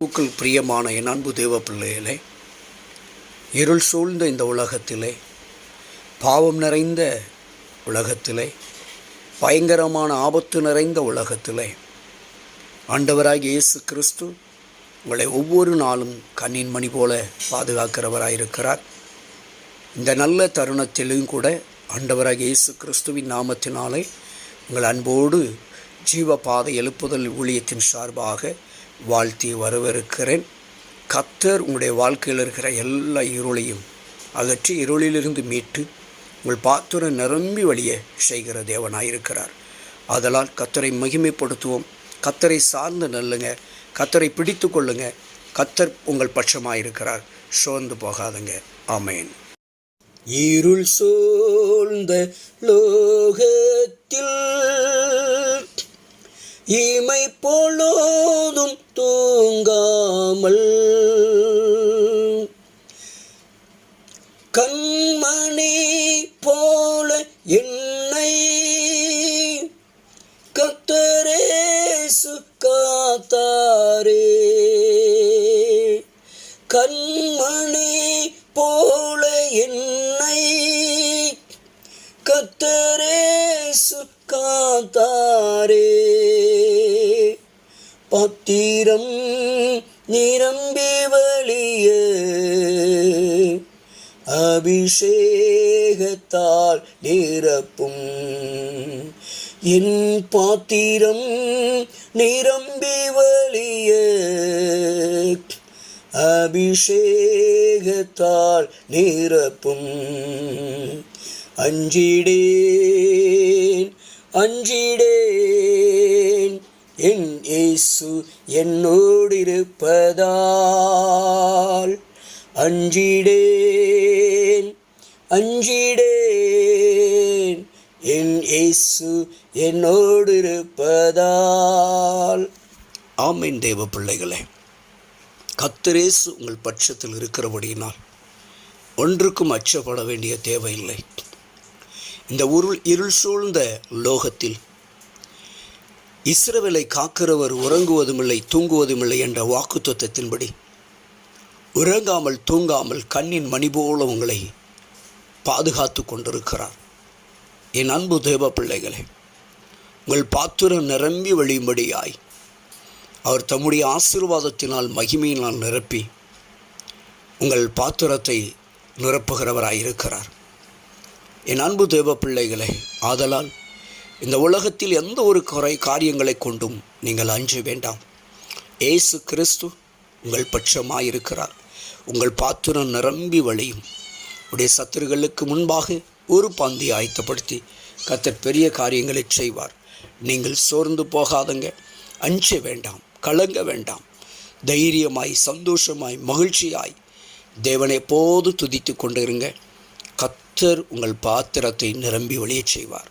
பூக்கள் பிரியமான என் அன்பு தேவ பிள்ளைகளே இருள் சூழ்ந்த இந்த உலகத்திலே பாவம் நிறைந்த உலகத்திலே பயங்கரமான ஆபத்து நிறைந்த உலகத்திலே ஆண்டவராகிய இயேசு கிறிஸ்து உங்களை ஒவ்வொரு நாளும் கண்ணின் மணி போல பாதுகாக்கிறவராயிருக்கிறார். இந்த நல்ல தருணத்திலும் கூட ஆண்டவராகிய இயேசு கிறிஸ்துவின் நாமத்தினாலே உங்கள் அன்போடு ஜீவ பாதை எழுப்புதல் ஊழியத்தின் சார்பாக வாழ்த்தி வரவிருக்கிறேன் கத்தர் உங்களுடைய வாழ்க்கையில் இருக்கிற எல்லா இருளையும் அகற்றி இருளிலிருந்து மீட்டு உங்கள் பாத்திரம் நிரம்பி வழிய செய்கிற தேவனாயிருக்கிறார். அதனால் கத்தரை மகிமைப்படுத்துவோம். கத்தரை சார்ந்து நல்லுங்க. கத்தரை பிடித்து கொள்ளுங்க. கத்தர் உங்கள் பட்சமாயிருக்கிறார். சோர்ந்து போகாதுங்க. ஆமேன். இருள் சூழ்ந்த லோகத்தில் இமை பொழுதும் தூங்காமல் கண்மணி போல என்னை கத்தரேசு காத்தாரே கண்மணி போல என்னை கத்தரேசு காத்தாரே பத்திரம் நிரம்பி வழிய அபிஷேகத்தால் நிரப்பும். என் பாத்திரம் நிரம்பி வழிய அபிஷேகத்தால் நிரப்பும். அஞ்சிடேன் அஞ்சிடேன். என் இயேசு என்னோடு இருப்பதால் அஞ்சிடேன் அஞ்சிடேன். என் இயேசு என்னோடு இருப்பதால் ஆமீன் தேவ பிள்ளைகளே. கத்தரேசு உங்கள் பட்சத்தில் இருக்கிறபடியினால் ஒன்றுக்கும் அச்சப்பட வேண்டிய தேவையில்லை. இந்த உருள் இருள் சூழ்ந்த லோகத்தில் இஸ்ரவேலை காக்கிறவர் உறங்குவதுமில்லை தூங்குவதுமில்லை என்ற வாக்குத்தத்தின்படி உறங்காமல் தூங்காமல் கண்ணின் மணி போல உங்களை பாதுகாத்து கொண்டிருக்கிறார். என் அன்பு தேவ பிள்ளைகளே உங்கள் பாத்திரம் நிரம்பி வழியும்படியாய் அவர் தம்முடைய ஆசீர்வாதத்தினால் மகிமையினால் நிரப்பி உங்கள் பாத்திரத்தை நிரப்புகிறவராயிருக்கிறார். என் அன்பு தேவ பிள்ளைகளே ஆதலால் இந்த உலகத்தில் எந்த ஒரு குறை காரியங்களை கொண்டும் நீங்கள் அஞ்ச வேண்டாம். ஏசு கிறிஸ்து உங்கள் பட்சமாக இருக்கிறார் உங்கள் பாத்திரம் நிரம்பி வழியும். உடைய சத்துருகளுக்கு முன்பாக ஒரு பந்தி ஆயத்தப்படுத்தி கத்தர் பெரிய காரியங்களை செய்வார். நீங்கள் சோர்ந்து போகாதங்க. அஞ்ச வேண்டாம். கலங்க வேண்டாம். தைரியமாய் சந்தோஷமாய் மகிழ்ச்சியாய் தேவனை எப்போது துதித்து கொண்டிருங்க. கத்தர் உங்கள் பாத்திரத்தை நிரம்பி வழியச் செய்வார்.